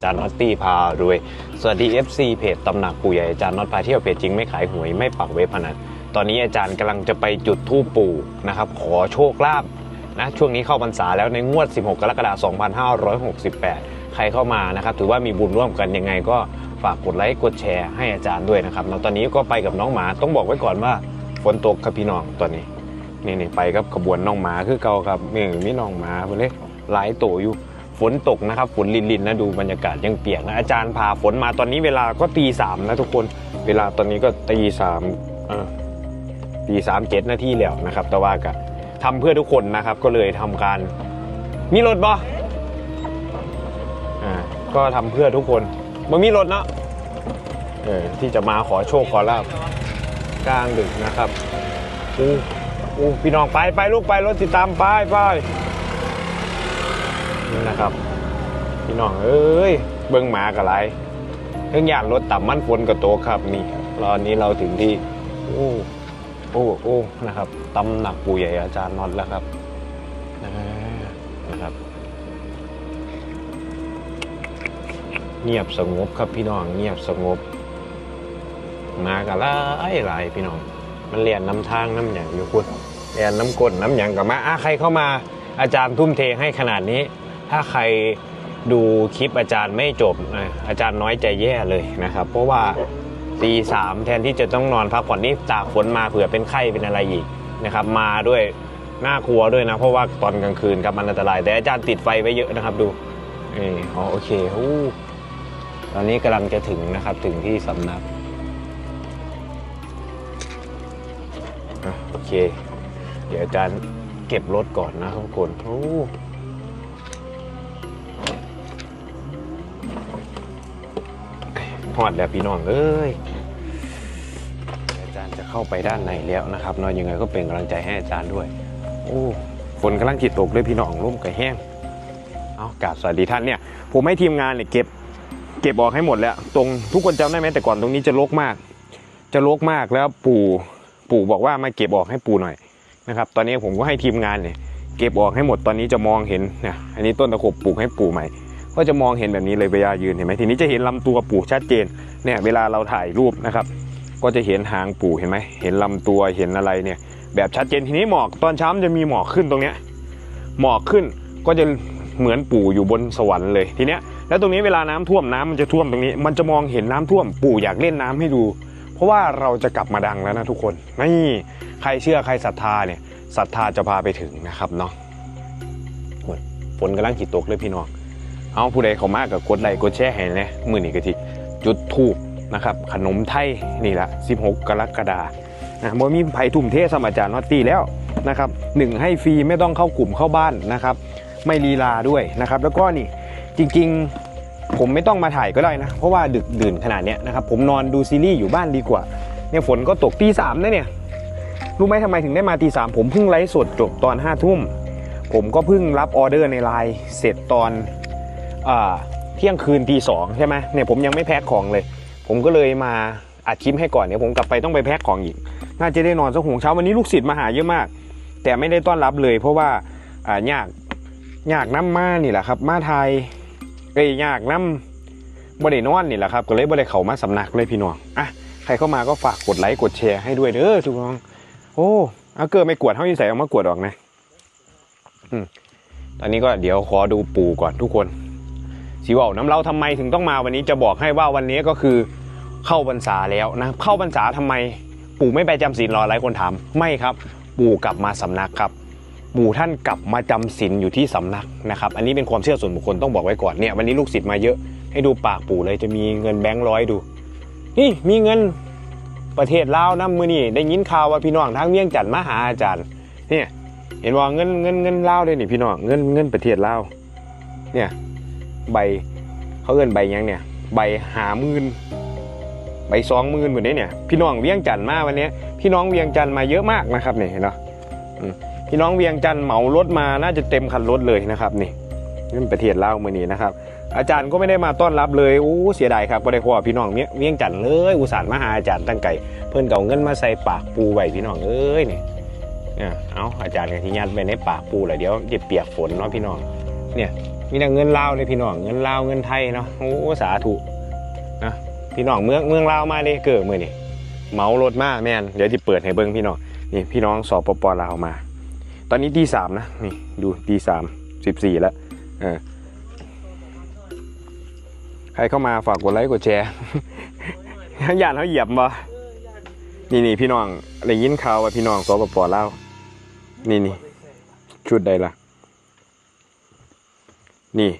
อาจารย์น็อตตี้พารวย สวัสดี FC เพจตำหนักปู่ใหญ่อาจารย์น็อตพาเที่ยวเพจจริงไม่ขายหวยไม่ปักเว็บพนันตอนนี้อาจารย์กำลังจะไปจุดธูปปู่นะครับ ขอโชคลาภนะช่วงนี้เข้าพรรษาแล้วในงวด 16 กรกฎาคม2568 ใครเข้ามานะครับ ถือว่ามีบุญร่วมกันยังไงก็ฝากกดไลค์กดแชร์ให้อาจารย์ด้วยนะครับแล้วตอนนี้ก็ไปกับน้องหมาต้องบอกไว้ก่อนว่าฝนตกครับพี่น้องตอนนี้นี่นี่ไปกับขบวนน้องหมาคือเก่าครับมีมีน้องหมาเพื่อนเลยหลายโตอยู่ ฝนตกนะครับฝนลินลินๆนะดูบรรยากาศยังเปียกนะอาจารย์พาฝนมาตอนนี้เวลาก็ตีสามนะทุกคนเวลาตอนนี้ก็ตีสามตีสามเจ็ดนาทีแล้วนะครับ แต่ว่ากันทำเพื่อทุกคนนะครับ ก็เลยทำการ มีรถบ่อ่าก็ทำเพื่อทุกคนมันมีรถเนาะเออที่จะมาขอโชคขอลาบกลางดึกนะครับอู้อู้พี่น้องไปไปลูกไปรถติดตามไปไป นี่นะครับ พี่น้องเอ้ยเบิ้งหมากับไรเครื่องยานรถต่ำมันฝนกับโตครับนี่ตอนนี้เราถึงที่โอ้โอ้โอ้นะครับตำหนักปู่ใหญ่อาจารย์น็อตแล้วครับนะครับ เงียบสงบครับพี่น้องเงียบสงบ มากับไรไรพี่น้อง มันเรียนน้ำทางน้ำหยังอยู่คุณเรียนน้ำกลน้ำหยังกับมาอะใครเข้ามาอาจารย์ทุ่มเทให้ขนาดนี้ ถ้าใครดูคลิปอาจารย์ไม่จบนะอาจารย์น้อยใจแย่เลยนะครับ เพราะว่าตีสามแทนที่จะต้องนอนพักผ่อนนี่ตากฝนมาเผื่อเป็นไข้เป็นอะไรอีกนะครับ มาด้วยน่ากลัวด้วยนะ เพราะว่าตอนกลางคืนครับมันอันตราย แต่อาจารย์ติดไฟไว้เยอะนะครับดูนี่อ๋อโอเคฮู้ตอนนี้กำลังจะถึงนะครับถึงที่สำนักโอเค เดี๋ยวอาจารย์เก็บรถก่อนนะทุกคนโอ้ หอดแล้วพี่น้องเอ้ยอาจารย์จะเข้าไปด้านในแล้วนะครับเนอะยังไงก็เป็นกำลังใจให้อาจารย์ด้วย โอ้ฝนกำลังจิตตกเลยพี่น้องร่มกับแห้งเอากาบสวัสดีท่านเนี่ย ผมให้ทีมงานเนี่ยเก็บ เก็บออกให้หมดแล้ว ตรงทุกคนจำได้ไหมแต่ก่อนตรงนี้จะรกมาก จะรกมากแล้วปู่ปู่บอกว่ามาเก็บออกให้ปู่หน่อยนะครับ ตอนนี้ผมก็ให้ทีมงานเนี่ยเก็บออกให้หมดตอนนี้จะมองเห็นเนี่ยอันนี้ต้นตะขบปลูกให้ปู่ใหม่ ก็จะมองเห็นแบบนี้เลยเวลายืนเห็นไหมทีนี้จะเห็นลำตัวปู่ชัดเจนเนี่ยเวลาเราถ่ายรูปนะครับ ก็จะเห็นหางปู่เห็นไหมเห็นลำตัวเห็นอะไรเนี่ย แบบชัดเจนทีนี้หมอกตอนเช้ามันจะมีหมอกขึ้นตรงเนี้ยหมอกขึ้นก็จะเหมือนปู่อยู่บนสวรรค์เลยทีเนี้ยแล้วตรงนี้เวลาน้ำท่วมน้ำมันจะท่วมตรงนี้ มันจะมองเห็นน้ำท่วมปู่อยากเล่นน้ำให้ดู เพราะว่าเราจะกลับมาดังแล้วนะทุกคนนี่ใครเชื่อใครศรัทธาเนี่ยศรัทธาจะพาไปถึงนะครับเนาะโอ้ยฝนกำลังขีดตกเลยพี่น้อง เอาผู้ใดเขามากกับกดไลค์กดแชร์ให้นะมือนี้ก็ทีจุดทูบนะครับ ขนมไทยนี่ละ16 กรกฎานะบ่มีไผ่ทุ่มเทสมอาจารย์นอตตี้แล้วนะครับหนึ่งให้ฟรีไม่ต้องเข้ากลุ่มเข้าบ้านนะครับ ไม่ลีลาด้วยนะครับ แล้วก็นี่จริงๆผมไม่ต้องมาถ่ายก็ได้นะ เพราะว่าดึกดื่นขนาดเนี้ยนะครับ ผมนอนดูซีรีส์อยู่บ้านดีกว่าเนี่ยฝนก็ตกตีสามนะเนี่ยรู้ไหมทำไมถึงได้มาตีสามผมเพิ่งไลฟ์สดจบตอนห้าทุ่มผมก็เพิ่งรับออเดอร์ในไลน์เสร็จตอน เที่ยงคืนตีสองใช่ไหมเนี่ยผมยังไม่แพ็คของเลย ผมก็เลยมาอัดคลิปให้ก่อนเดี๋ยผมกลับไปต้องไปแพ็คของอีก น่าจะได้นอนสักหงเช้าวันนี้ลูกศิษย์มาหาเยอะมาก แต่ไม่ได้ต้อนรับเลย เพราะว่าอ่ายากยากน้ำมานี่แหละครับ มาไทยเอ้ยยากน้ำบริโนอนนี่แหละครับก็เลยบริเขามาสำนักเลยพี่น้องอะใครเข้ามาก็ฝากกดไลค์กดแชร์ให้ด้วยเด้อทุกคนโอ้เอาเกิดไม่กวดเท่าที่ใส่เอามากวดออกนะตอนนี้ก็เดี๋ยวขอดูปู่ก่อนทุกคน สีว่าน้ำเล่าทำไมถึงต้องมาวันนี้จะบอกให้ว่าวันนี้ก็คือเข้าพรรษาแล้วนะเข้าพรรษาทำไม ปู่ไม่ไปจำศีลรอหลายคนถามไม่ครับ ปู่กลับมาสำนักครับ ปู่ท่านกลับมาจำศีลอยู่ที่สำนักนะครับ อันนี้เป็นความเชื่อส่วนบุคคลต้องบอกไว้ก่อนเนี่ยวันนี้ลูกศิษย์มาเยอะให้ดูปากปู่เลยจะมีเงินแบงค์ร้อยดู นี่มีเงินประเทศลาวนะมือนี่ได้ยินข่าวว่าพี่น้องทางเวียงจันมาหาอาจารย์เนี่ยเห็นว่าเงินเงินเงินลาวเลยนี่พี่น้องเงินเงินประเทศลาวเนี่ย ใบเขาเอินใบยังเนี่ย ใบหาหมื่นใบสองหมื่นหมือนนี้เนี่ย พี่น้องเวียงจันทน์มาวันนี้ พี่น้องเวียงจันทน์มาเยอะมากนะครับเนี่ยเห็นเนาะอืมพี่น้องเวียงจันทน์เหมารถมาน่าจะเต็มคันรถเลยนะครับนี่เงินประเทศลาวมือนี้นะครับอาจารย์ก็ไม่ได้มาต้อนรับเลยโอ้เสียดายครับก็ได้ขอพี่น้องเวียเวียงจันทน์เลยอุตส่าห์มาหาอาจารย์ตั้งไก่เพิ่อนเก่าเงินมาใส่ปากปูไว้พี่น้องเอ้ยนี่เนี่ยเอาอาจารย์กับที่ยัดไปในปากปูเลยเดี๋ยวจะเปียกฝนเนาะพี่น้องเนี่ย มีแต่เงินลาวเลยพี่น้องเงินลาวเงินไทยเนาะโอ้สาธุนะพี่น้องเมืองเมืองลาวมาเลยเกิดมือนี่เหมารถมาแม่นเดี๋ยวจะเปิดให้เบิ้งพี่น้องนี่พี่น้องสอบปปลาวมา ตอนนี้ตีสามนะนี่ดูตีสามสิบสี่แล้วเออใครเข้ามาฝากกดไลค์กดแชร์ย่านเขาเหยียบบ่นี่นี่พี่น้องได้ยินข่าวว่าพี่น้องสปปลาวนี่นี่ชุดใดล่ะ นี่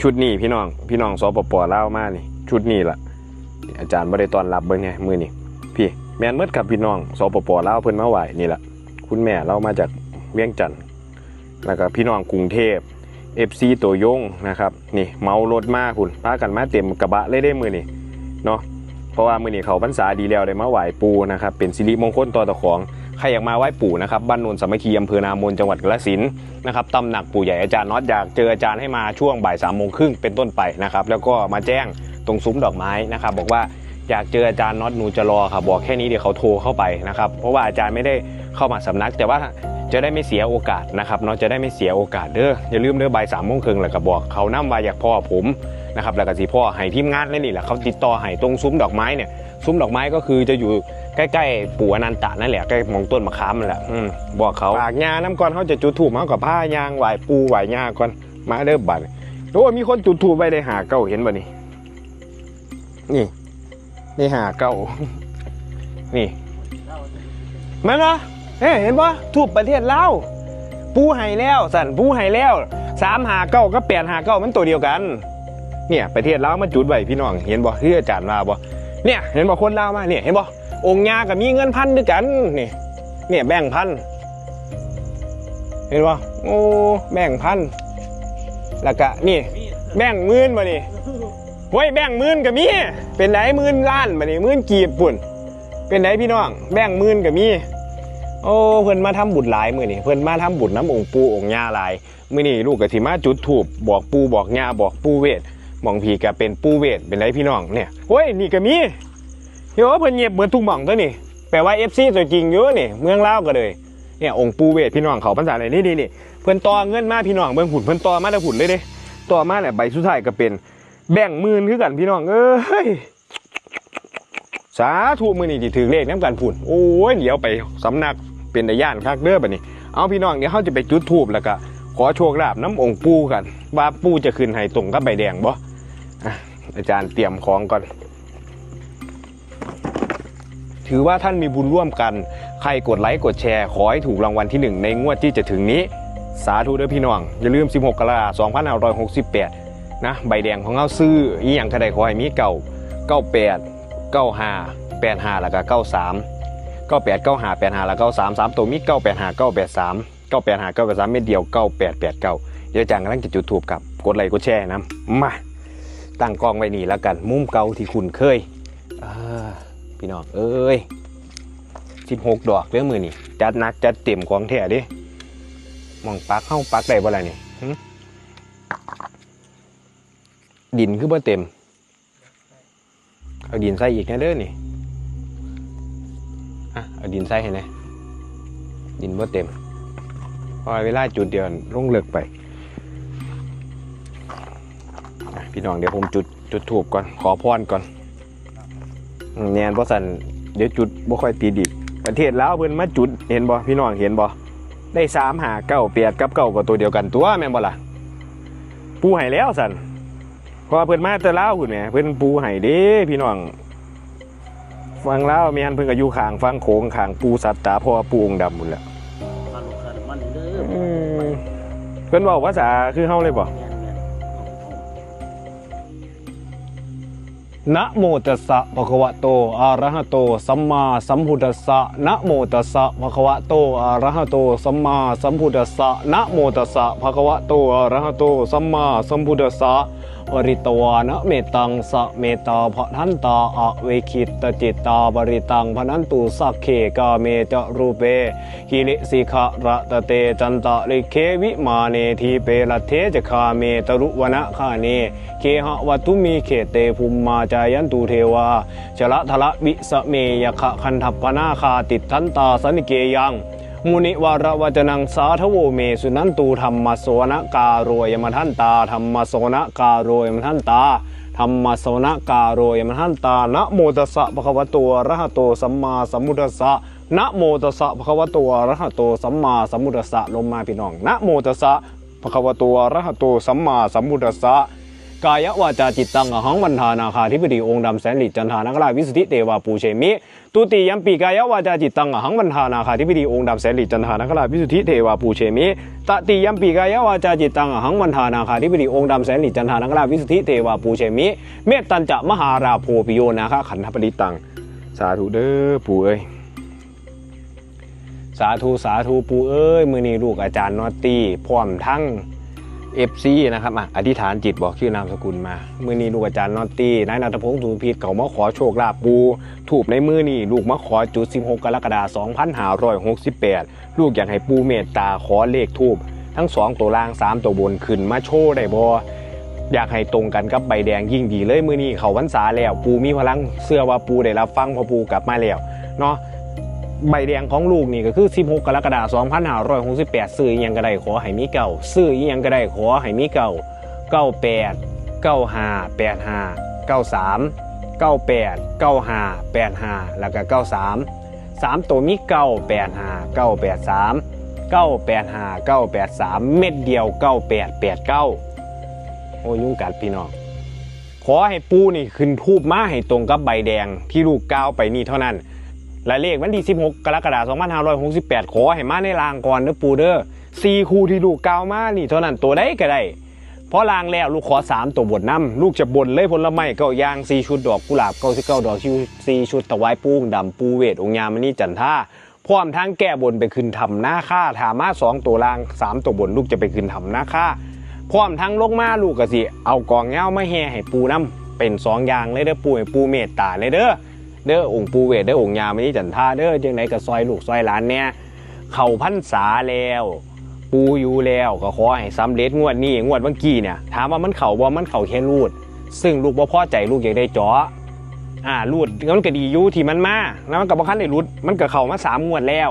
ชุดนี้พี่น้อง พี่น้องสปปเล่ามานี่ ชุดนี้ล่ะ อาจารย์บ่ได้ตอนรับเบิ่งไงมือนี่พี่แมนเมดกับพี่น้องสปปเล่าเพิ่นมาไหวนี่ล่ะ คุณแม่เรามาจากเวียงจันทน์แล้วก็พี่น้องกรุงเทพ FC ตัวยงนะครับนี่เมารถมากคุณพากันมาเต็มกระบะเลยได้มือนี่เนาะเพราะว่ามือนี่เขาพรรษาดีแล้วได้มาไหวปูนะครับเป็นสิริมงคลต่อตะของ ใครอยากมาไหว้ปู่นะครับบ้านโนนสามัคคีอำเภอนามนจังหวัดกาฬสินธุ์นะครับตำหนักปู่ใหญ่อาจารย์น็อตอยากเจออาจารย์ให้มาช่วงบ่ายสามโมงครึ่งเป็นต้นไปนะครับแล้วก็มาแจ้งตรงซุ้มดอกไม้นะครับบอกว่าอยากเจออาจารย์น็อตหนูจะรอค่ะบอกแค่นี้เดี๋ยวเขาโทรเข้าไปนะครับเพราะว่าอาจารย์ไม่ได้เข้ามาสำนักแต่ว่าจะได้ไม่เสียโอกาสนะครับเนาะจะได้ไม่เสียโอกาสเด้ออย่าลืมเด้อบ่ายสามโมงครึ่งแหล้วก็บอกเขานำว่าอยากพ่อผมนะครับแล้วก็สีพ่อให้ทีมงานนั่นนี่แหละเขาติดต่อให้ตรงซุ้มดอกไม้เนี่ยซุ้มดอกไม้ก็คือจะอยู่ ใกล้ๆปู่อนันตะนั่นแหละใกล้หมองต้นมะขามนั่นแหละอืมบอกเขาปากยาน้ำก่อนเขาจะจุดถูกมากับผ้ายางไหวปูไหวยาก่อนมาเริ่มบัดโอ้ยมีคนจุดถูกไปได้หาเก้าเห็นบ่นี่นี่นี่หาเก้านี่มันเหรอเฮ้เห็นปะถูกประเทศเลาปูไห้แล้วสันปูไห้แล้วสามหาเก้าก็แปดหาเก้ามันตัวเดียวกัน เนี่ยประเทศลาวมาจุดไว้พี่น้องเห็นบ่ที่อาจารย์ว่าบ่เนี่ย เห็นบอกคนลาวมาเนี่ยเห็นบ องค์ยากับมีเงินพันด้วยกันนี่เนี่ยแบ่งพันเห็นบ่โอ้แบ่งพันแล้วก็นี่ แบ่งหมื่นมานี่เฮ้ยแบ่งหมื่นกับมีเป็นไหนหมื่นล้านมานี่หมื่นกีบปุ่น เป็นไหนพี่น้อง แบ่งหมื่นกับมีโอ้เพิ่นมาทำบุญหลายมื้อนี่เพิ่นมาทำบุญน้ำองค์ปู่องค์ย่าหลายมื้อนี้ลูกก็สิมาจุดธูปบอกปู่บอกย่าบอกปู่เวทมองพีก็เป็นปูเวทเป็นไรพี่น้องเนี่ยเฮ้ยนี่ก็มี โยเพิ่นเงียบเหมือนทุกหม่องตัวนี่แปลว่า FC ตัวจริงอยู่นี่เมืองเล่าก็เลยเนี่ยองค์ปูเวทพี่น้องเขาพรรษาเลยนี่นี่นี่เพิ่นต่อเงินมาพี่น้องเบิ่งหุ่นเพิ่นต่อมาแต่หุ่นเลยเด้ต่อมาเนี่ยใบสุดท้ายก็เป็น แบ่งหมื่นคือกันพี่น้องเอ้ยสาธุมือนี่ถือเลขน้ำกันผุ่นโอ้ยเดี๋ยวไปสำนักเป็นตาย่านคักเด้อบัดนี้ เอาพี่น้องเดี๋ยวเขาจะไปจุดธูปแล้วก็ขอโชคลาภน้ำองค์ปูกัน ว่าปูจะขึ้นให้ตรงกับใบแดงบ่อะอาจารย์เตรียมของก่อน ถือว่าท่านมีบุญร่วมกัน ใครกดไลค์กดแชร์ ขอให้ถูกรางวัลที่หนึ่งในงวดที่จะถึงนี้ สาธุเด้อพี่น้อง อย่าลืม 16 กรกฎาคม2568 นะ ใบแดงของเฮาซื้ออีหยังกระไดขอให้มีเก่า 98 95 85แล้วก็93 98 95 85แล้วก็93 3ตัวมี985 983 985 983เม็ดเดียว 9889เดี๋ยวอาจารย์กำลังจะจุดถูกกับกดไลค์กดแชร์นะมาตั้งกล้องไว้นี่แล้วกัน มุมเก่าที่คุณเคยอ่า พี่น้องเอ้ย16ดอกเรื่องมือนี่จัดหนักจัดเต็มของแท้ดิมองปักเข้าปักได้บ่ล่ะนี่ดินคือบ่เต็มเอาดินใส่อีกนะเด้อนี่อะเอาดินใส่ให้แหนะดินบ่เต็มพอเวลาจุดเดียวลงเลิกไปพี่น้องเดี๋ยวผมจุดจุดถูกก่อนขอพรก่อน แนนเพราะสันเดี๋ยวจุดบ่ค่อยตีดิประเทศลาวเพิ่นมาจุดเห็นบ่พี่น้องเห็นบ่ได้สามหาเก้าเปียดกับเก้าก็ตัวเดียวกันตัวแม่นบ่ล่ะปูให้แล้วสันเพราะว่าเพิ่นมาแต่ลาวพุ่นแหมเพิ่นปูให้เด้พี่น้องฟังลาวแม่นเพิ่นก็อยู่ข้างฟังโขงข้างปูสัตตาเพราะว่าปูองค์ดำพุ่นแหละมาลูกค้ามันเด้ออืมเพิ่นเว้าภาษาคือเฮาเลยบ่ นะโมตัสสะภะคะวะโตอะระหะโต สัมมาสัมพุทธัสสะนะโมตัสสะภะคะวะโตอะระหะโต สัมมาสัมพุทธัสสะนะโมตัสสะภะคะวะโตอะระหะโต สัมมาสัมพุทธัสสะวริตวานะเมตังสะเมตาภะทันตาอะเวคิตตจิตตาบริตังพนันตุสักเขกาเมจะรูเปหิริสิขะระตะเตจันตะลิเควิมาเนทีเปละเทจคาเมตรุวนะคาเนเคหะวัตุมีเขเตภูมิมาจายันตูเทวาชละทละวิสเมยคะคันทัปปนาคาติดทันตาสนิเกยังมุนิวารวจนังสาทโวเมสุนันตูธรรมโสนการโรยมทันตาธรรมโสนการโรยมทันตาธรรมโสนการโรยมทันตานะโมตัสสะภะคะวะโตอะระหะโตสัมมาสัมพุทธัสสะนะโมตัสสะภะคะวะโตอะระหะโตสัมมาสัมพุทธัสสะลงมาพี่น้องนะโมตัสสะภะคะวะโตอะระหะโตสัมมาสัมพุทธัสสะ กายวาจาจิตตังอหังวันทานาคาธิปดีองค์ดำแสนหลีจันทานักราชวิสุทธิเทวาปูเชมิตุติยัมปีกายวาจาจิตตังอหังวันทานาคาธิปดีองค์ดำแสนหลีจันทานักราชวิสุทธิเทวาปูเชมิตติยัมปีกายวาจาจิตตังอหังวันทานาคาธิปดีองค์ดำแสนหลีจันทานักราชวิสุทธิเทวาปูเชมิ เมตตันจะมหาราโพปิโยนาคขันธปริตัง สาธุเด้อปู่เอ้ยสาธุสาธุปู่เอ้ยมือนี้ลูกอาจารย์นอตตี้พร้อมทั้ง เอฟซีนะครับออธิษฐานจิตบอกชื่อนามสกุลมามือนี้ลูกอาจารย์นอตตี้นายนัทพงศ์ถูพิษเขามาขอโชคลาภปูถูกในมือนี้ลูกมาขอจุด 16 กรกฎาคม2568 ลูกอยากให้ปูเมตตาขอเลขทูบทั้ง 2 ตัวล่าง 3 ตัวบนขึ้นมาโชว์ได้บ่อยากให้ตรงกันกับใบแดงยิ่งดีเลยมือนี้เขาพรรษาแล้วปูมีพลังเสื้อว่าปูได้รับฟังพอปูกลับมาแล้วเนาะ ใบแดงของลูกนี่ก็คือ 16 กรกฎาคม2568 ซื้อยังก็ได้ขอให้มีเก่าซื้อยังก็ได้ขอให้มีเก่า98 95 85 93 98 95 85 แล้วก็ 93 3 ตัวมีเก้า85 983 985 983 เม็ดเดียว 9889 โอ้ยุ่งกัดพี่น้องขอให้ปูนี่ขึ้นทูบมาให้ตรงกับใบแดงที่ลูกก้าวไปนี่เท่านั้น และเลขวันที่ 16 กรกฎาคม2568 ขอให้มาในรางก่อนเด้อปูเด้อสี่คู่ที่ลูกกล่าวมานี่เท่านั้นตัวใดก็ได้เพราะรางแล้วลูกขอ3ตัวบทน้ำลูกจะบนเลยผลไม้เก้ายาง4ชุดดอกกุหลาบ99ดอกชิว4ชุดตะไว้ปูงดำปูเวทองค์ยามณีจันท่าพร้อมทั้งแก้บนไปขึ้นทำหน้าค่าถามาสองตัวราง3ตัวบนลูกจะไปขึ้นทำหน้าค่าพร้อมทั้งลงมาลูกก็สิเอากองเงามาแห่ให้ปูน้ำเป็นสองอย่างเลยเด้อปูให้ปูเมตตาเลยเด้อ เด้อองค์ปูเวทเด้อองค์ยามณีจันทาเด้อจังไหนก็ซอยลูกซอยหลานเนี่ยเขาพรรษาแล้ว ปูอยู่แล้วก็ขอให้สำเร็จงวดนี้งวดเมื่อกี้เนี่ยถามว่ามันเข่าบ่มันเข่าแค่รูด ซึ่งลูกบ่พอใจลูกอยากได้จาะอ่ารูดมันก็ดีอยู่ที่มันมาแล้วมันก็บ่คันได้รูดมันก็เข้ามาสามงวดแล้ว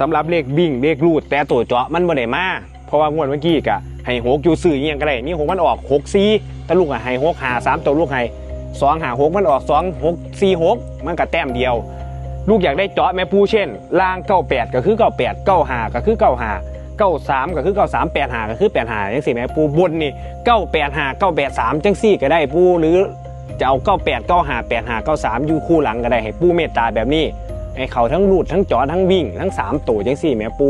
สำหรับเลขวิ่งเลขรูด แต่ตัวจาะมันบ่ได้มาเพราะว่างวดเมื่อกี้ก็ให้หกอยู่ซื้ออีหยังก็ได้นี่หกมันออกหกสี่แต่ลูกอะให้หกหาสามตัวลูกให้ สองหาหกมันออกสองหกสี่หกมันก็แต้มเดียว ลูกอยากได้เจาะแม่ปูเช่นล่างเก้าแปดก็คือเก้าแปดเก้าหาก็คือเก้าหาเก้าสามก็คือเก้าสามแปดหาก็คือแปดหาจังสี่แม่ปูบนนี่เก้าแปดหาเก้าแปดสามจังสี่ก็ได้ปูหรือจะเอาเก้าแปดเก้าหาแปดหาเก้าสามอยู่คู่หลังก็ได้ให้ปูเมตตาแบบนี้ให้เขาทั้งรูดทั้งเจาะทั้งวิ่งทั้งสามตัวจังสี่แม่ปู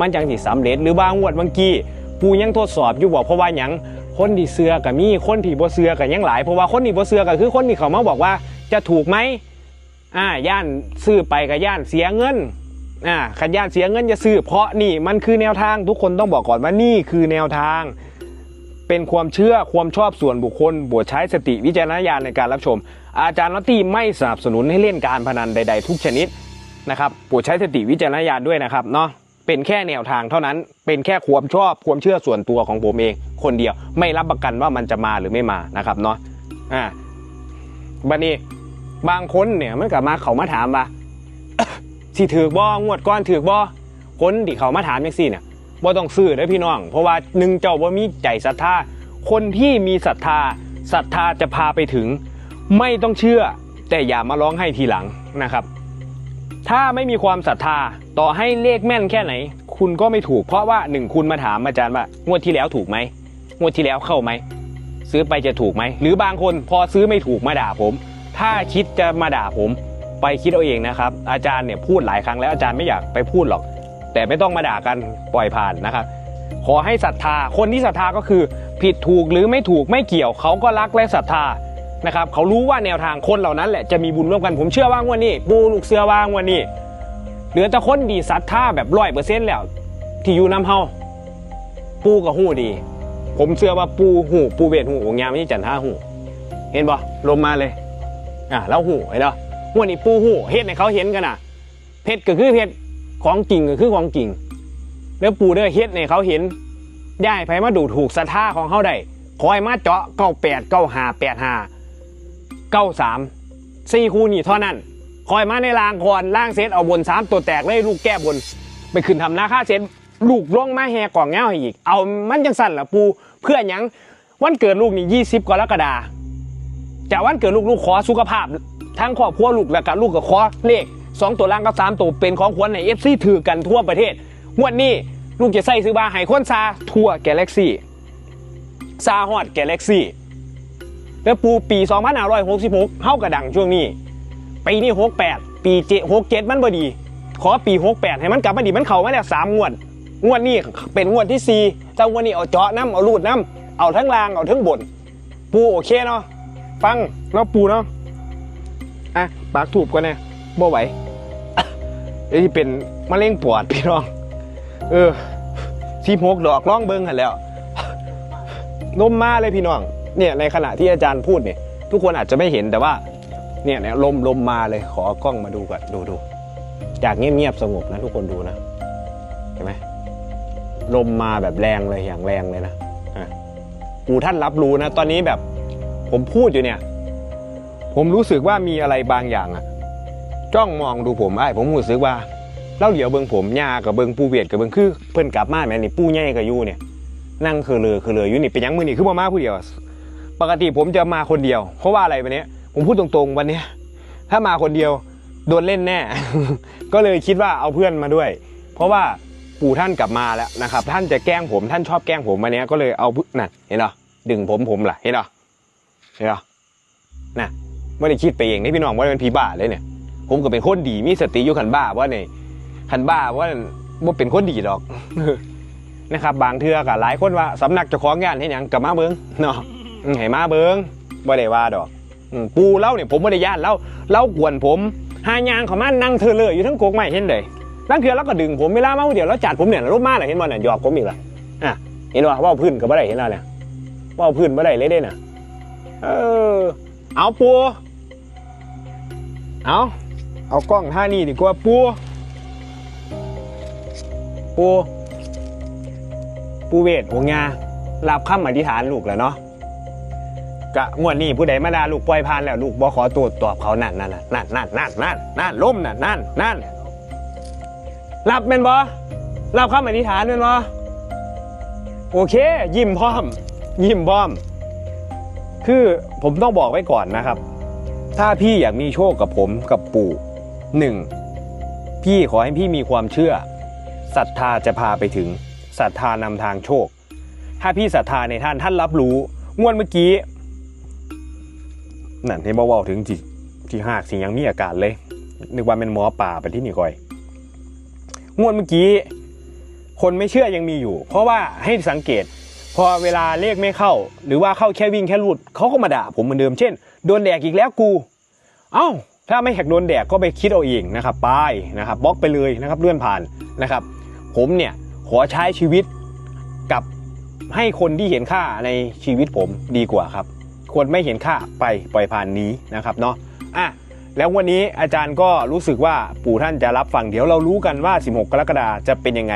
มันจังสิสำเร็จหรือบางงวดบางกี้ปูยังทดสอบอยู่บอกเพราะว่าหยัง คนที่เสือกับมีคนที่บ่เสือกับยังหลายเพราะว่าคนที่บ่เสือก็คือคนที่เขามาบอกว่าจะถูกไหมอ่าย่านซื้อไปกับย่านเสียเงินอ่าขันย่านเสียเงินจะซื้อเพราะนี่มันคือแนวทางทุกคนต้องบอกก่อนว่านี่คือแนวทาง เป็นความเชื่อความชอบส่วนบุคคลบวชใช้สติวิจารณญาณในการรับชม อาจารย์นอตตี้ไม่สนับสนุนให้เล่นการพนันใด ๆ ทุกชนิดนะครับโปรดใช้สติวิจารณญาณด้วยนะครับเนาะ เป็นแค่แนวทางเท่านั้น เป็นแค่ความชอบความเชื่อส่วนตัวของผมเอง คนเดียวไม่รับประกันว่ามันจะมาหรือไม่มานะครับเนาะอ่าบัดนี้บางคนเนี่ยมันกลับมาเขามาถามว่าสิถือบ่งวดก้อนถือบ่คนที่เขามาถามจังซี่เนี่ยบ่ต้องซื้อเด้อพี่น้อง เพราะว่าหนึ่งเจ้าบ่มีใจศรัทธาคนที่มีศรัทธาศรัทธาจะพาไปถึง ไม่ต้องเชื่อ แต่อย่ามาร้องให้ทีหลังนะครับ ถ้าไม่มีความศรัทธาต่อให้เลขแม่นแค่ไหน คุณก็ไม่ถูกเพราะว่าหนึ่งคุณมาถามอาจารย์ว่างวดที่แล้วถูกไหมงวดที่แล้วเข้าไหมซื้อไปจะถูกไหมหรือบางคนพอซื้อไม่ถูกมาด่าผม ถ้าคิดจะมาด่าผม ไปคิดเอาเองนะครับ อาจารย์เนี่ยพูดหลายครั้งแล้วอาจารย์ไม่อยากไปพูดหรอก แต่ไม่ต้องมาด่ากันปล่อยผ่านนะครับ ขอให้ศรัทธาคนที่ศรัทธาก็คือ ผิดถูกหรือไม่ถูกไม่เกี่ยวเขาก็รักและศรัทธา นะครับเขารู้ว่าแนวทางคนเหล่านั้นแหละจะมีบุญร่วมกันผมเชื่อว่างวันนี้ปูลูกเสือว่างวันนี้เหลือแต่คนดีศรัทธาแบบร้อยเปอร์เซ็นต์แล้ว ที่อยู่น้ำเฮาปูกับหูดี ผมเชื่อว่าปูหูปูเวทหูองยามนี่จันท่าหูเห็นบ่ลมมาเลยอะแล้วหูเห็นเนาะวันนี้ปูหูเฮ็ดให้เขาเห็นกันน่ะเพชรก็คือเพชรของจริงก็คือของจริง แล้วปูเด้อเฮ็ดให้เขาเห็นย้ายไปมาดูถูกศรัทธาของเขาได้ขอให้มาเจาะเก้าแปดเก้าหาแปดหา เก้าสามสี่คู่นี่เท่านั้น คอยมาในรางก่อนล่างเซตเอาบนสามตัวแตกเลยลูกแก้บน ไปขึ้นทำนาค่าเสร็จลูกลงมาแห่กล่องเงาให้อีก เอามันจังสั่นละปูเพื่อหยังวันเกิดลูกนี่ยี่สิบกรกฎาจากวันเกิดลูกลูกขอสุขภาพ ทั้งครอบครัวลูกและกับลูกก็ขอเลขสองตัวล่างกับสามตัวเป็นของขวัญในเอฟซีถือกันทั่วประเทศงวดนี้ลูกจะใส่ซื้อบาให้คนซาทั่วแกาแล็กซี่ซาฮอดแกาแล็กซี่ แล้วปูปี2566เฮากระดังช่วงนี้ปีนี้68 ปีเจ67มันบ่ดี ขอปี 68 ให้มันกลับมาดีมันเข้ามาแล้ว3งวด งวดนี้เป็นงวดที่4แต่งวดนี้เอาเจาะน้ำเอารูดน้ำเอาทั้งล่างเอาทั้งบน ปูโอเคเนาะฟังเนาะปูเนาะอะปากถูบก่อนแน่บ่ไหวเดี๋ยวที่เป็นมะเร็งปอดพี่น้อง เออซีพกดอกร้องเบิ้งหันแล้วนมมาเลยพี่น้อง เนี่ยในขณะที่อาจารย์พูดเนี่ยทุกคนอาจจะไม่เห็นแต่ว่าเนี่ยเนี่ยลมลมมาเลยขอกล้องมาดูก่อนดูดูจากเงียบๆสงบนะทุกคนดูนะเห็นไหมลมมาแบบแรงเลยอย่างแรงเลยนะอะปูท่านรับรู้นะ ตอนนี้แบบผมพูดอยู่เนี่ย ผมรู้สึกว่ามีอะไรบางอย่างอะจ้องมองดูผมไอ้ผมรู้สึกว่าเล่าเหลียวเบิงผมยากับเบิงปูเวียดกับเบิงคือเพิ่นกลับมาแม่นี่ปูใหญ่กับยูเนี่ยนั่งคือเลยคือเลยอยู่นี่เป็นยังมือนี่คือมามาผู้เดียว ปกติผมจะมาคนเดียว เพราะว่าอะไรวันนี้ผมพูดตรงๆวันนี้ถ้ามาคนเดียวโดนเล่นแน่ ก็เลยคิดว่าเอาเพื่อนมาด้วย เพราะว่าปู่ท่านกลับมาแล้วนะครับ ท่านจะแกล้งผมท่านชอบแกล้งผมวันนี้ก็เลยเอาพื่อนน่ะเห็นเหรอดึงผมผมล่ะเห็นเหรอเห็นเหรอน่ะไม่ได้คิดไปเองนี่พี่น้องว่าเป็นผีบ้าเลยเนี่ย ผมก็เป็นคนดีมีสติอยู่ขันบ้าว่าเนี่ยขันบ้าว่าว่าเป็นคนดีดอกนะครับ บางเทือกอะหลายคนว่าสำนักจะของงานให้ยังกับมาเบิงเนาะ อืมให้มาเบิงบ่ได้ว่าดอกอืมปูเล่าเนี่ยผมไม่ได้ย่านเล่าเล่ากวนผมหายางเขามานั่งเธอเลยอยู่ทั้งโกกไม้เห็นเลยนั่งคือแล้วก็ดึงผมเวลามาเดี๋ยวแล้วจัดผมเนี่ยรูปมาเลยเห็นบ่เนี่ยหยอกผมอีกละอะเห็นว่าว่าพื้นกับบ่ได้เห็นแล้วเนี่ยว่าพื้นบ่ได้เลยเด้น่ะเออเอาปูเอาเอากล้องท่านี่ดีกว่าปูปูปูเวทหัวงารับคำอธิษฐานลูกแล้วเนาะ กะงวดนี้ผู้ใดมาด่าลูกปล่อยผ่านแล้วลูกบ่ขอตรวจตอบเขานั่นนั่นนั่นนั่นนั่นนั่นนั่นล้มนั่นนั่นนั่นรับเป็นบ่รับคำอธิษฐานเป็นบ่โอเค ยิ้มพร้อม ยิ้มพร้อม คือผมต้องบอกไว้ก่อนนะครับ ถ้าพี่อยากมีโชคกับผมกับปู่หนึ่งพี่ขอให้พี่มีความเชื่อศรัทธาจะพาไปถึงศรัทธานำทางโชค ถ้าพี่ศรัทธาในท่านท่านรับรู้งวดเมื่อกี้ นั่นเห็นบ่เว้าถึงที่ที่หากสิ่งยังมีอาการเลย นึกว่าเป็นหมอป่าไปที่นี่ก่อย งวดเมื่อกี้ คนไม่เชื่อยังมีอยู่ เพราะว่าให้สังเกต พอเวลาเลขไม่เข้า หรือว่าเข้าแค่วิ่งแค่รูดเขาก็มาด่าผมเหมือนเดิมเช่นโดนแดกอีกแล้วกู เอ้า ถ้าไม่แหกโดนแดกก็ไปคิดเอาเองนะครับป้ายนะครับบล็อกไปเลยนะครับเลื่อนผ่านนะครับ ผมเนี่ยขอใช้ชีวิตกับให้คนที่เห็นค่าในชีวิตผมดีกว่าครับ ควรไม่เห็นค่าไปปล่อยผ่านนี้นะครับเนาะอะแล้ววันนี้อาจารย์ก็รู้สึกว่าปู่ท่านจะรับฟังเดี๋ยวเรารู้กันว่า 16 กรกฎาจะเป็นยังไง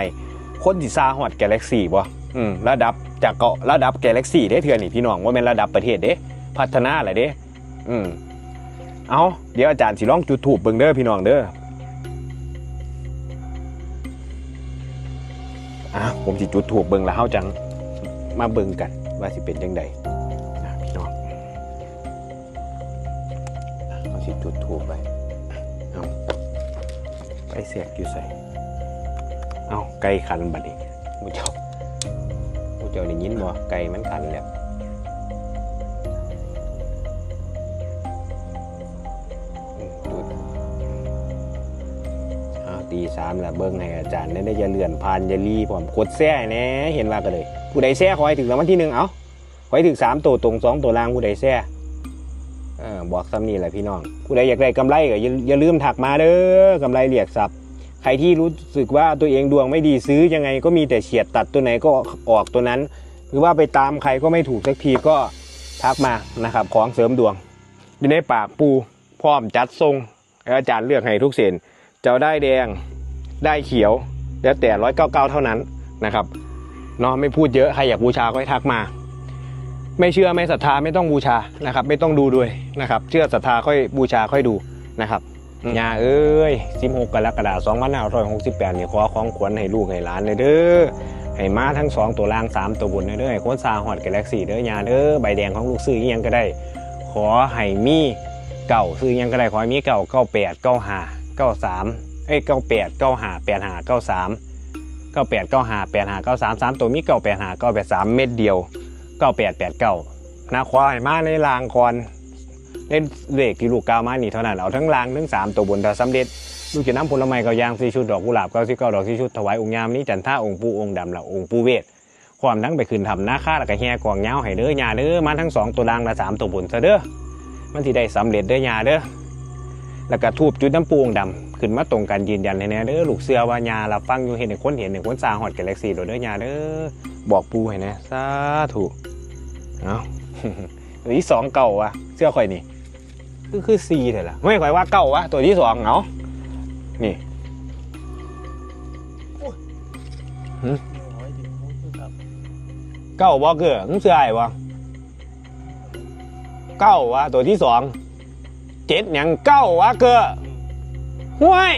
คนที่ซาฮอดกาแล็กซี่บ่อืมระดับจากเกาะระดับกาแล็กซี่เด้เถื่อนนี่พี่น้องว่าเป็นระดับประเทศเด้พัฒนาอะไรเด้อืมเอาเดี๋ยวอาจารย์สิลองจุดถูปเบิ่งเด้อพี่น้องเด้ออะผมสิจุดถูปเบิ่งแล้วเฮาจังมาเบิ่งกันว่าสิเป็นจังได สิจุดทูบไป เอาไปเสียกอยู่ใส่ เอาไก่คันบัดนี้มูเจ้ามูเจ้าได้ยินบ่ไก่มันคันแล้วตีสามแล้วเบิ้งให้อาจารย์ได้ได้จะเลื่อนผ่านจะรีผมกดแซ่แน่เห็นว่ากันเลย ผู้ใดแซ่ขอให้ถึงรางวัลที่หนึ่งเอาไว้ถึงสามตัวตรงสองตัวล่างผู้ใดแซ่ บอกซ้ำนี่แหละพี่น้องผู้ใดอยากได้กำไรก็อย่าลืมถักมาเด้อกำไรเรียกทรัพย์ใครที่รู้สึกว่าตัวเองดวงไม่ดีซื้อยังไงก็มีแต่เฉียดตัดตัวไหนก็ออกตัวนั้น หรือว่าไปตามใครก็ไม่ถูกสักทีก็ทักมานะครับ ของเสริมดวงอยู่ในปากปูพร้อมจัดทรงอาจารย์เลือกให้ทุกเส้นจ้าได้แดงได้เขียว แล้วแต่ร้อยเก้าเก้าเท่านั้นนะครับเนาะไม่พูดเยอะใครอยากบูชาก็ให้ทักมา ไม่เชื่อไม่ศรัทธาไม่ต้องบูชานะครับ ไม่ต้องดูด้วยนะครับ เชื่อศรัทธาค่อยบูชาค่อยดูนะครับยาเอ้ย16กรกฎาคม2568นี่ขอของขวัญให้ลูกให้หลานเลยเด้อให้มาทั้งสองตัวล่างสามตัวบนเด้อให้โค้ชซาฮอดกาแล็กซี่เด้อยาเด้อใบแดงของลูกซื้ออีหยังก็ได้ ขอให้มีเก่าซื้อหยังก็ได้ขอให้มีเก่าเก้าแปดเก้าห้าเก้าสามเอ้ยเก้าแปดเก้าห้าแปดห้าเก้าสามเก้าแปดเก้าห้าแปดห้าเก้าสามสามตัวมีเก้าแปดห้าเก้าแปดสามเม็ดเดียว เก้าแปดแปดเก้านาควายมาในรางก่อนเล่นเลขที่ลูกกาวมานี่เท่านั้นเอาทั้งรางทั้งสามตัวบนถ้าสำเร็จลูกจะน้ำผลไม้เกายางสี่ชุดดอกกุหลาบเก้าสิบเก้าดอกสี่ชุดถวายองค์ยามนี้จันท่าองค์ปู่องค์ดำละองค์ปู่เวทความทั้งไปขึ้นทำหน้าค่าแล้วก็แห่กวางเงาให้เด้อยาเด้อมาทั้งสองตัวลางและสามตัวบนซะเด้อมันที่ได้สำเร็จเด้อยาเด้อแล้วก็ทูบจุดน้ำปูองดำขึ้นมาตรงกันยืนยันให้แน่เด้อลูกเสือว่ายาเราฟังอยู่เห็นในคนเห็นในคนสาหอดกาแล็กซี่โดยเด้อยาเด้อบอกปูให้แน่สาธุ เอาตัวที่สองเก่าวะเสื้อข่อยนี่คือคือซีเถอะล่ะไม่ข่อยว่าเก่าวะตัวที่สองเอานี่เอาไว้ดิโอ้ยครับเก้าบ่เกือมึงเสื้อไอ้บ่เก้าวะตัวที่สองเจ็ดหยังเก้าวะเกือห้วย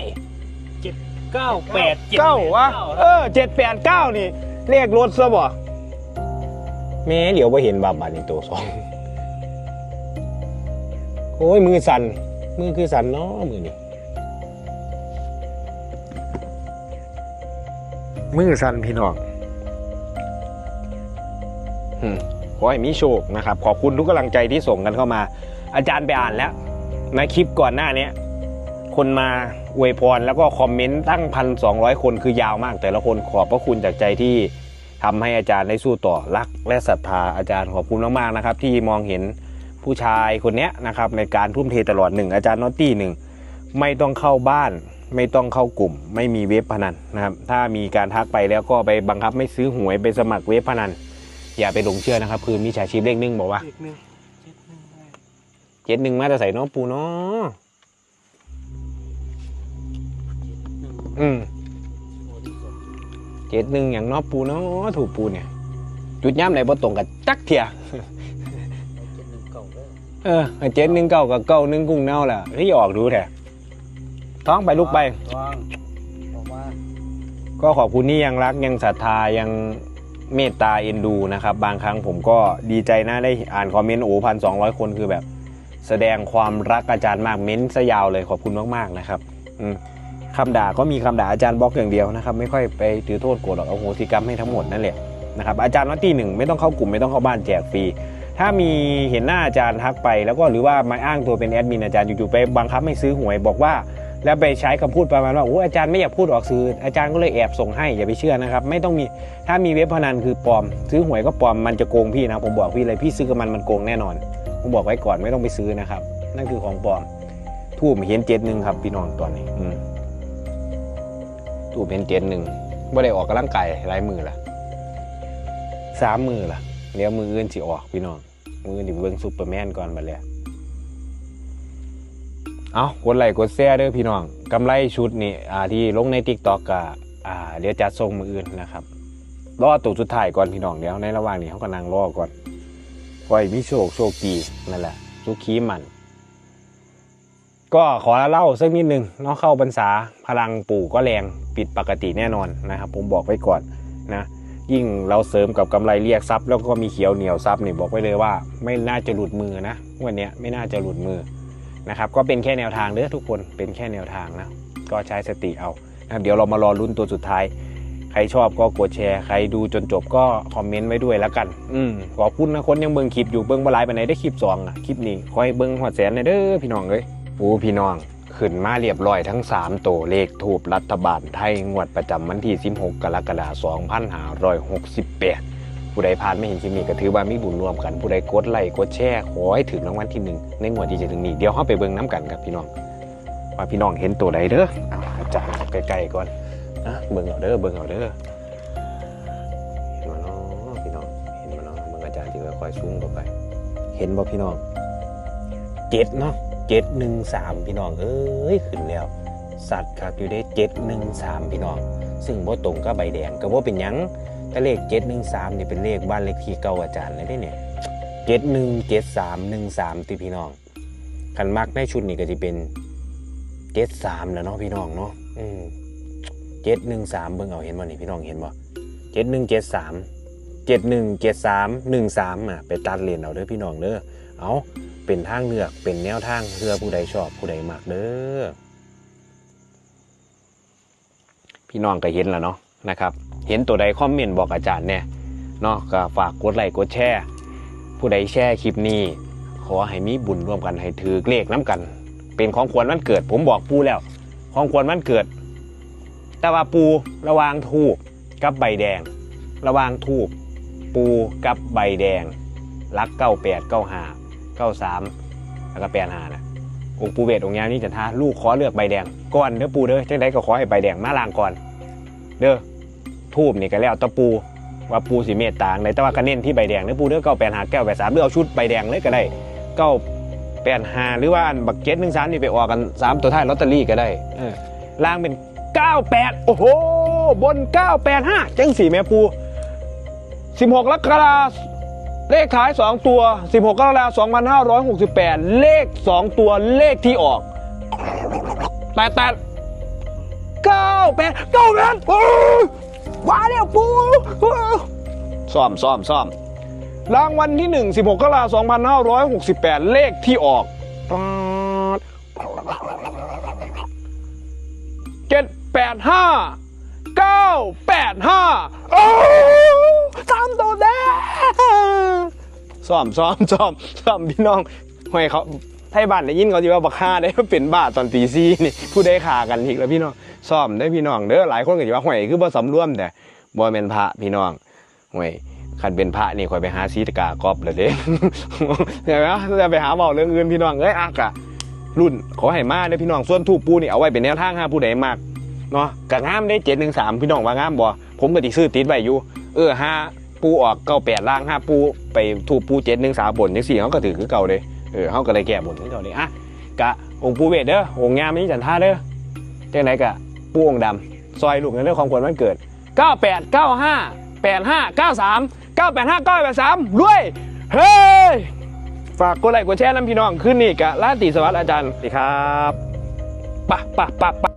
เก้าแปดจ็ดเก้าวะแปดเออเจ็ดแปดเก้านี่เลขรถซะบ่ แม่เดี๋ยวไปเห็นบาบานี่ตัวสองโอ้ยมือสั่นมือคือสั่นเนาะมือนี่มือสั่นพี่น้องอืมขอให้มีโชคนะครับ ขอบคุณทุกกำลังใจที่ส่งกันเข้ามา อาจารย์ไปอ่านแล้วในคลิปก่อนหน้าเนี้ยคนมาอวยพรแล้วก็คอมเมนต์ตั้งพันสองร้อยคนคือยาวมาก แต่ละคนขอบพระคุณจากใจที่ ทำให้อาจารย์ได้สู้ต่อรักและศรัทธาอาจารย์ขอบคุณมากๆนะครับ ที่มองเห็นผู้ชายคนเนี้ยนะครับในการทุ่มเทตลอดหนึ่งอาจารย์นอตตี้หนึ่งไม่ต้องเข้าบ้าน ไม่ต้องเข้ากลุ่ม ไม่มีเว็บพนันนะครับถ้ามีการทักไปแล้วก็ไปบังคับไม่ซื้อหวยไปสมัครเว็บพนัน อย่าไปหลงเชื่อนะครับ คือมีฉาชีพเลขหนึ่งบอกว่าเลขหนึ่งเจ็ดหนึ่งได้เจ็ดหนึ่งมาจะใส่น้องปูเนาะหนึ่งอืมโอ้ดีสุด เจ็ดหนึ่งอย่างน้อปูเนาะถูกปูเนี่ย จุดย่ำไหนบ่ตรงกับจักเทียเอาเจ็ดหนึ่งเก้าเลยเออเจ็ดหนึ่งเก้ากับเก้าหนึ่งกุ้งเน่าแหละที่ออกดูแท้ท้องไปลูกไปก็ขอบคุณที่ยังรักยังศรัทธายังเมตตาเอ็นดูนะครับ บางครั้งผมก็ดีใจนะได้อ่านคอมเมนต์โอ้พันสองร้อยคนคือแบบ แสดงความรักอาจารย์มากเม้นต์ซะยาวเลยขอบคุณมากๆนะครับ อืม คำด่าก็มีคำด่าอาจารย์บล็อกอย่างเดียวนะครับไม่ค่อยไปถือโทษโกรธหรอกเอาโหสิกรรมให้ทั้งหมดนั่นแหละนะครับอาจารย์วัตตีหนึ่งไม่ต้องเข้ากลุ่มไม่ต้องเข้าบ้านแจกฟรีถ้ามีเห็นหน้าอาจารย์ทักไป แล้วก็หรือว่ามาอ้างตัวเป็นแอดมินอาจารย์อยู่ๆไปบังคับให้ซื้อหวยบอกว่า แล้วไปใช้คำพูดประมาณว่าโอ้อาจารย์ไม่อยากพูดออกสื่ออาจารย์ก็เลยแอบส่งให้อย่าไปเชื่อนะครับไม่ต้องมีถ้ามีเว็บพนันคือปลอม ซื้อหวยก็ปลอมมันจะโกงพี่นะผมบอกพี่เลยพี่ซื้อกับมันมันโกงแน่นอนผมบอกไว้ก่อนไม่ต้องไปซื้อนะครับ นั่นคือของปลอมทูบเห็นเจ็ดหนึ่งครับพี่น้องตอนนี้อืม ทูบเห็นเจ็ดหนึ่งไม่ได้ออกกำลังกายหลายมือละสามมือละเดี๋ยวมืออื่นสิออกพี่น้อง มืออื่นสิเบิ่งซูเปอร์แมนก่อนบัดแล้วเอากดไลค์กดแชร์เด้อพี่น้องกำไรชุดนี่อ่าที่ลงใน t ิ k t o k ก็อ่าเดี๋ยวจัดส่งมืออื่นนะครับรอตัวสุดท้ายก่อนพี่น้องเดี๋ยวในระหว่างนี้เขาก็นั่งรอก่อนคอยมีโชคโชคดีนั่นแหละสุขีมัน ก็ขอเล่าสักนิดนึงเนาะเข้าพรรษาพลังปู่ก็แรง ปิดปกติแน่นอนนะครับผมบอกไว้ก่อนนะยิ่งเราเสริมกับกำไรเรียกทรัพย์แล้วก็มีเขียวเหนียวทรัพย์นี่ยบอกไว้เลยว่า ไม่น่าจะหลุดมือนะวันนี้ไม่น่าจะหลุดมือนะครับก็เป็นแค่แนวทางเด้อทุกคนเป็นแค่แนวทางนะก็ใช้สติเอานะครับเดี๋ยวเรามารอลุ้นตัวสุดท้าย ใครชอบก็กดแชร์ ใครดูจนจบก็คอมเมนต์ไว้ด้วยแล้วกัน อืมขอบคุณนะคนยังเบิ่งคลิปอยู่เบิ่งบลายไปไหนได้คลิปสองอะคลิปนี้คอยเบิ่งหอดแสนเลยเด้อพี่น้องเอ้ยโอ้พี่น้อง ขึ้นมาเรียบร้อยทั้ง 3 ตัวเลขถูกรัฐบาลไทย งวดประจำวันที่ 16 กรกฎาคม2568 ผู้ใดผ่านไม่เห็นคลิปนี้ก็ถือว่ามีบุญรวมกัน ผู้ใดกดไลค์กดแชร์ขอให้ถึงรางวัลที่หนึ่งในงวดที่จะถึงนี้ เดี๋ยวเราไปเบิ่งน้ำกันครับพี่น้อง ว่าพี่น้องเห็นตัวใดเด้อเอาอาจารย์ใกล้ๆก่อนนะเบิ่งเอาเด้อเบิ่งเอาเด้อเห็นบ่เนาะพี่น้องเห็นบ่เนาะเบิ่งอาจารย์ที่ค่อยๆซูมเข้าไป เห็นบ่พี่น้องเจ็ดเนาะ เจ็ดหนึ่งสามพี่น้องเอ้ยขึ้นแล้ว สัตว์ครับอยู่ได้เจ็ดหนึ่งสามพี่น้อง ซึ่งบ่ตรงกับใบแดงก็บ่เป็นยังแต่เลขเจ็ดหนึ่งสามนี่เป็นเลขบ้านเลขที่เก่าอาจารย์เลยเด้เนี่ยเจ็ดหนึ่งเจ็ดสามหนึ่งสามที่พี่น้องคันมักในชุดนี้ก็จะเป็นเจ็ดสามแล้วเนาะพี่น้องเนาะอืมเจ็ดหนึ่งสามเบิ่งเอาเห็นบ่นี่พี่น้องเห็นบ่เจ็ดหนึ่งเจ็ดสามเจ็ดหนึ่งเจ็ดสามหนึ่งสามอะไปตัดเลนเอาเด้อพี่น้องเด้อเอา เป็นทางเลือกเป็นแนวทางเพื่อผู้ใดชอบผู้ใดมักเด้อพี่น้องก็เห็นแล้วเนาะนะครับ เห็นตัวใดคอมเมนต์บอกอาจารย์เนี่ยเนาะก็ฝากกดไลค์กดแชร์ผู้ใดแชร์คลิปนี้ ขอให้มีบุญร่วมกันให้ถือเลขน้ำกัน เป็นของควรวันเกิด ผมบอกปูแล้ว ของควรวันเกิด แต่ว่าปูระวางทูบกับใบแดง ระวางทูบปูกับใบแดงรักเก้าแปดเก้าห้า ก้าสามแล้วก็แปดหานะองค์ปูเวทองค์ยาวนี่จะท้าลูกขอเลือกใบแดงก่อนเด้อปูเด้อจังไดก็ขอให้ใบแดงมาลางก่อน เด้อทูบนี่ก็แล้วตะปูว่าปูสีเมตตาในแต่ว่าก็เน้นที่ใบแดงเด้อปูเด้อเก้าแปดหาเก้าแปดสามหรือเอาชุดใบแดงเลยก็ได้เก้าแปดหาหรือว่าอันบักเก็ตหนึ่งสามนี่ไปออกกันสามตัวท้ายลอตเตอรี่ก็ได้ล่างเป็น98โอ้โหบน985จังสี่แม่ปู16กรกฎาคม เลขท้าย 2 ตัว 16กรกฎาคม2568 เลข 2 ตัวเลขที่ออกแปดแปดเก้าแปดเก้าแปดโอ้ยว้าแล้วปูซ่อมซ่อมซ่อมรางวัลที่ 1 16กรกฎาคม2568 เลขที่ออกเจ็ดแปดห้า เก้าแปดห้าโอ้สามตัวแดงซ้อมซ้อมซ้อมซ้อมพี่น้องห้อยเขาไทยบ้านได้ยินเขาจีว่าบักฆ่าได้เป็นบ้าตอนตีซีนี่ผู้ได้ขากันอีกแล้วพี่น้องซ้อมได้อพี่น้องเด้อหลายคนก็จะว่าห้อยคือบ่สำรวมแต่บ่แม่นพระพี่น้องห้อยคันเป็นพระนี่คอยไปหาซีตกากอบเลยเด้เห็นไหมจะไปหาเบาเรื่องอื่นพี่น้องเอ้ยอักอะรุ่นขอให้มาเด้อพี่น้องส่วนทูปปูนี่เอาไว้เป็นแนวทางหาผู้ใดมาก เนาะกะงามได้เจ็ดหนึ่งสามพี่น้องว่างามบ่ผมก็ติซื้อติดไว้อยู่ เออห้าปูออกเก้าแปดล่างห้าปูไปทูปปูเจ็ดหนึ่งสามบนยังสี่เขาก็ถือคือเก่าเลยเออเขาก็เลยแก้บนคือเก่าเลยอะกะองค์ปูเวทเด้อองค์งามนี่จันท่าเด้อจังไหนกะปูองค์ดำซอยลูกในเรื่องของควรวันเกิด98 95 85 93 985 983รวยเฮ้ยฝากกดไลค์กดแชร์น้ำพี่น้องขึ้นนี่กะลาติสวัสดิ์อาจารย์สวัสดีครับปะปะปะปะ